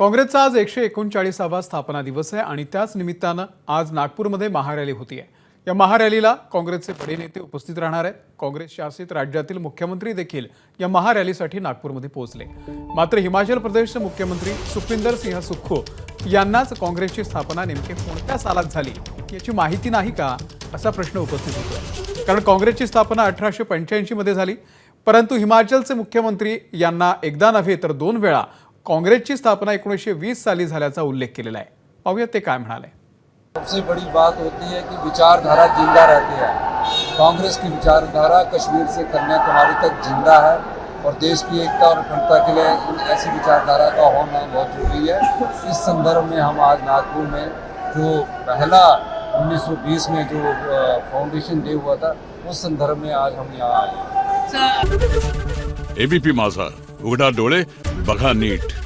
काँग्रेसचा आज एकशे एकोणचाळीसावा स्थापना दिवस आहे आणि त्याच निमित्तानं आज नागपूरमध्ये महारॅली आहे या महारॅलीला काँग्रेसचे बडे नेते उपस्थित राहणार आहेत. काँग्रेस शासित राज्यातील मुख्यमंत्री देखील या महारॅलीसाठी नागपूरमध्ये पोहोचले. मात्र हिमाचल प्रदेशचे मुख्यमंत्री सुखविंदर सिंह सुक्खू यांनाच काँग्रेसची स्थापना नेमके कोणत्या सालात झाली याची माहिती नाही का असा प्रश्न उपस्थित होतोय. कारण काँग्रेसची स्थापना अठराशे पंच्याऐंशी मध्ये झाली. परंतु हिमाचलचे मुख्यमंत्री यांना एकदा नव्हे तर दोन वेळा काँग्रेसची स्थापना एकोणीसशे वीस साली झाल्याचा उल्लेख केलेला आहे. पाहूया ते काय म्हणाले. सबसे बड़ी बात होती है कि विचारधारा ज़िंदा रहती है. कांग्रेस की विचारधारा कश्मीर से कन्याकुमारी तक ज़िंदा है और देश की एकता और अखंडता के लिए इन ऐसी विचारधारा का होना बहुत ज़रूरी है। इस संदर्भ में हम आज नागपुर में जो पहला 1920 में जो फाउंडेशन डे हुआ था उस संदर्भ में आज हम यहाँ आए एबीपी माझा। उघडा डोळे बघा नीट.